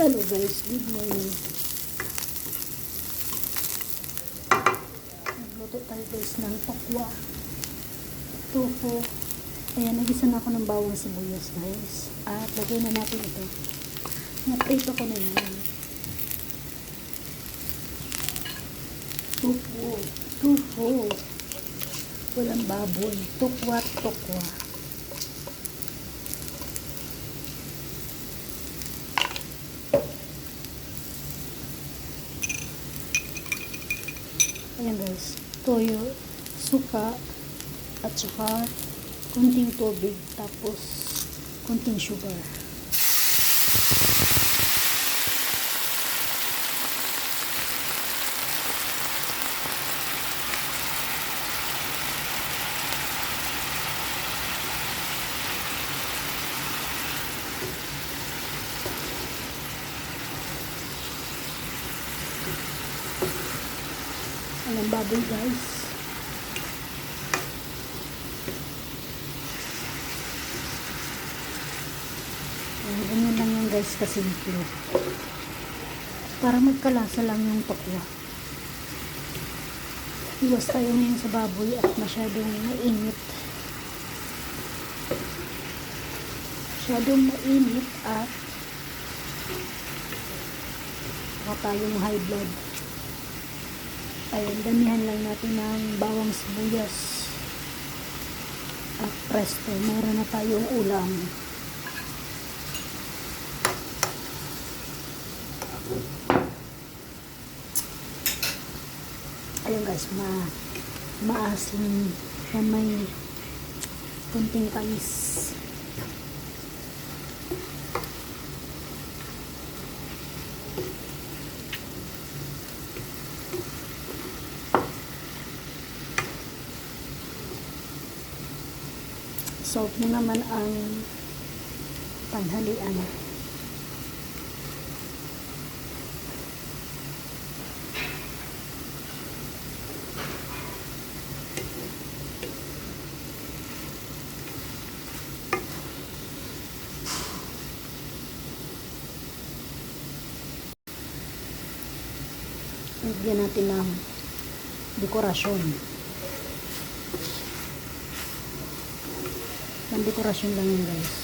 Hello guys, good morning. Nagluto tayo guys ng tokwa. Tofu. Ayan, nagisa na ako ng bawang sibuyas guys. At lagay na natin ito. Naprito ko na yan. Tofu. Tofu. Walang baboy. Tokwa, tokwa. Ayan guys, toyo, suka, at saka kunting tubig, tapos kunting sugar. Ayan, baboy guys. Ayan, ganyan lang yan guys kasimple. Para magkalasa lang yung tokwa. Iwas tayo ngayon sa baboy at masyadong mainit. Masyadong mainit at baka tayong high blood. Ayan, damihan lang natin ng bawang sibuyas. At presto, meron na tayong ulam. Ayun guys, ma maasim na may kunting tamis. Solve mo naman ang tanghalian. Lagyan natin ng dekorasyon. Ng dekorasyon lang yun guys.